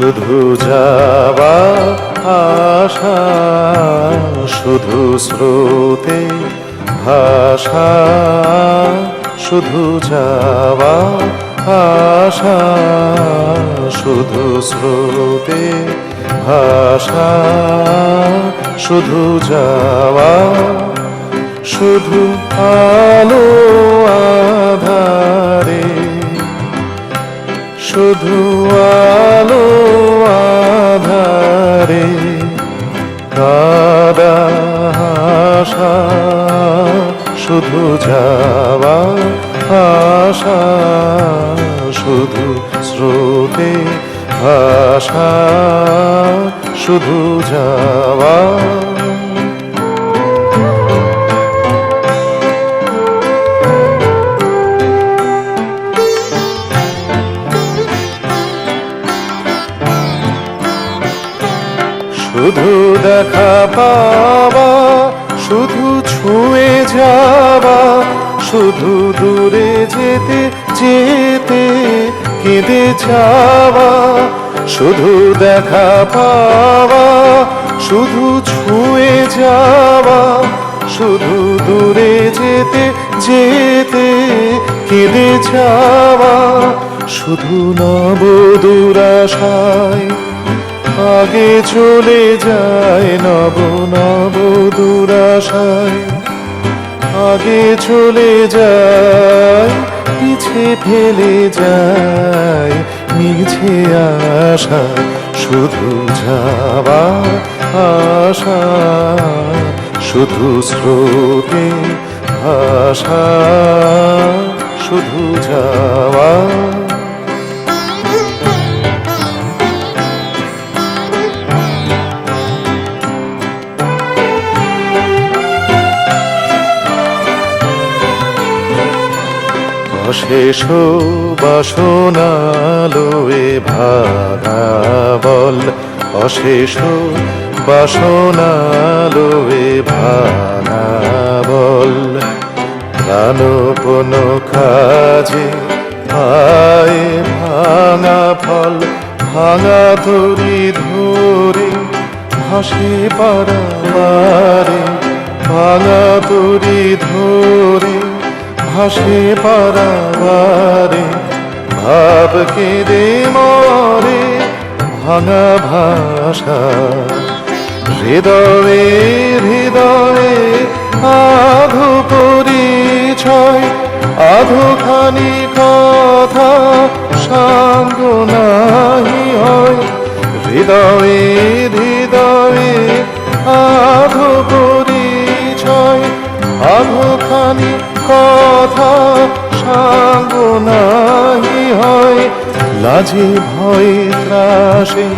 শুধু যাওয়া আশা শুধু স্রোতে ভাষা, শুধু যাওয়া আশা শুধু স্রোতে ভাষা, শুধু যাওয়া শুধু আলো আধারে, শুধু আলো কাদা আশা শুধু যাওয়া আশা শুধু স্রোতে ভাষা শুধু যাওয়া। শুধু দেখা পাওয়া, শুধু ছুঁয়ে যাওয়া, শুধু দূরে যেতে যেতে কেঁদে যাওয়া, শুধু দেখা পাওয়া, শুধু ছুঁয়ে যাওয়া, শুধু দূরে যেতে যেতে কেঁদে যাওয়া, শুধু নব দুরাশায় আগে চলে যায় নব নব দুরাশায়। আগে চলে যায়, পিছে ফেলে যায় মিছে আশা, শুধু যাওয়া আশা। শুধু স্রোতে ভাষা, শুধু যাওয়া অশেষ বাসনালোয়ে ভাগা বল অশেষ বাসনালোয়ে ভাগা বল প্রাণপন কাজে আয় ভাঙা ফল, ভাঙা ধরি ধরে ভাসে পারাবারে ভাঙা তরি ধরে ভাসে পারাবারে ভাব কেঁদে মরে ভাঙা ভাষা। হৃদয়ে হৃদয়ে আধু পরিচয় আধোখানি কথা সাঙ্গ নাহি হয়, লাজে ভয়ে ত্রাসে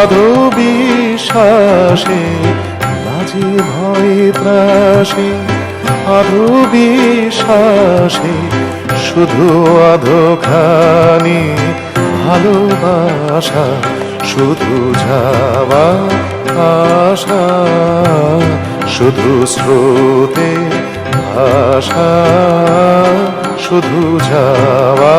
আধো বিশ্বাসে, লাজে ভয়ে ত্রাসে আধো বিশ্বাসে, শুধু আধোখানি ভালোবাসা, শুধু যাওয়া আশা শুধু স্রোতে ভাষা শুধু যাওয়া।